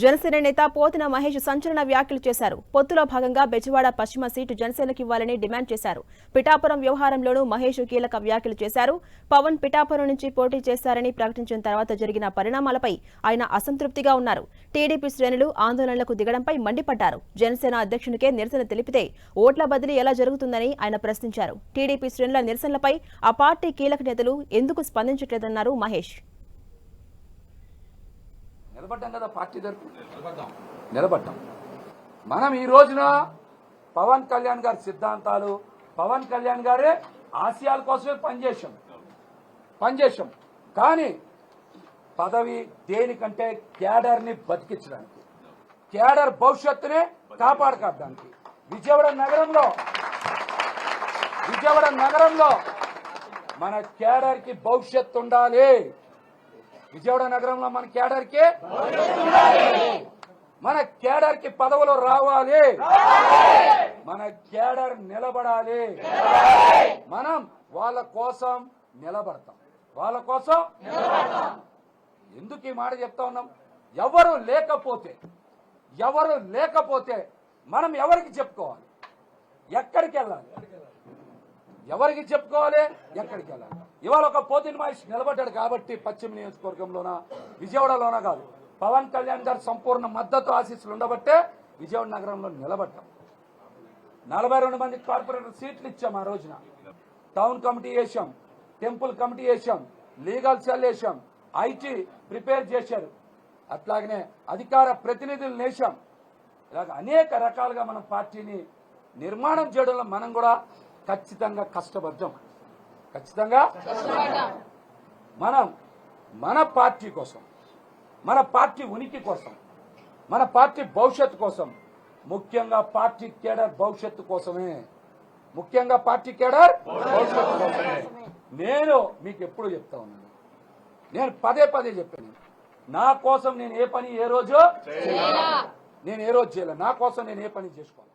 జనసేన నేత పోతిన మహేష్ సంచలన వ్యాఖ్యలు చేశారు. పొత్తులో భాగంగా బెజవాడ పశ్చిమ సీటు జనసేనకి ఇవ్వాలని డిమాండ్ చేశారు. పిఠాపురం వ్యవహారంలోనూ మహేష్ కీలక వ్యాఖ్యలు చేశారు. పవన్ పిఠాపురం నుంచి పోటీ చేశారని ప్రకటించిన తర్వాత జరిగిన పరిణామాలపై ఆయన అసంతృప్తిగా ఉన్నారు. టీడీపీ శ్రేణులు ఆందోళనలకు దిగడంపై మండిపడ్డారు. జనసేన అధ్యక్షునికే నిరసన తెలిపితే ఓట్ల బదిలీ ఎలా జరుగుతుందని ఆయన ప్రశ్నించారు. టీడీపీ శ్రేణుల నిరసనలపై ఆ పార్టీ కీలక నేతలు ఎందుకు స్పందించట్లేదన్నారు మహేష్. నిలబడ్డాం కదా పార్టీ తరఫున నిలబడ్డాం. మనం ఈ రోజున పవన్ కళ్యాణ్ గారి సిద్ధాంతాలు పవన్ కళ్యాణ్ గారే ఆశయాల కోసమే పనిచేసాం పనిచేశాం. కానీ పదవి దేనికంటే కేడర్ని బతికించడానికి క్యాడర్ భవిష్యత్తుని కాపాడుకోవడానికి విజయవాడ నగరంలో విజయవాడ నగరంలో మన కేడర్కి భవిష్యత్తు ఉండాలి. విజయవాడ నగరంలో మన కేడర్కి? మన కేడర్కి పదవులు రావాలి. మన కేడర్ నిలబడాలి. మనం వాళ్ళ కోసం నిలబడతాం. వాళ్ళ కోసం ఎందుకు ఈ మాట చెప్తా ఉన్నాం? ఎవరు లేకపోతే ఎవరు లేకపోతే మనం ఎవరికి చెప్పుకోవాలి? ఎక్కడికి వెళ్ళాలి? ఎవరికి చెప్పుకోవాలి? ఎక్కడికి వెళ్ళాలి? ఇవాళ ఒక పోతిని మహేష్ నిలబడ్డాడు కాబట్టి పశ్చిమ నియోజకవర్గంలోన విజయవాడలోన కాదు. పవన్ కళ్యాణ్ గారి సంపూర్ణ మద్దతు ఆశీస్సులు ఉండబట్టే విజయవాడ నగరంలో నిలబడ్డాం. నలభై రెండు మంది కార్పొరేటర్ సీట్లు ఇచ్చాం ఆ రోజున. టౌన్ కమిటీ వేసాం టెంపుల్ కమిటీ వేసాం లీగల్ సెల్ వేసాం ఐటీ ప్రిపేర్ చేశారు. అట్లాగనే అధికార ప్రతినిధులు నేసాం ఇలాగ అనేక రకాలుగా మనం పార్టీని నిర్మాణం చేయడంలో మనం కూడా ఖచ్చితంగా కష్టపడ్డాం. ఖచ్చితంగా? మనం మన పార్టీ కోసం మన పార్టీ ఉనికి కోసం మన పార్టీ భవిష్యత్తు కోసం ముఖ్యంగా పార్టీ కేడర్ భవిష్యత్తు కోసమే. ముఖ్యంగా పార్టీ కేడర్ భవిష్యత్తు కోసమే. నేను మీకు ఎప్పుడు చెప్తా ఉన్నాను. నేను పదే పదే చెప్పాను. నా కోసం నేను ఏ పని ఏ రోజు నేను ఏ రోజు చేయలే. నా కోసం నేను ఏ పని చేసుకోను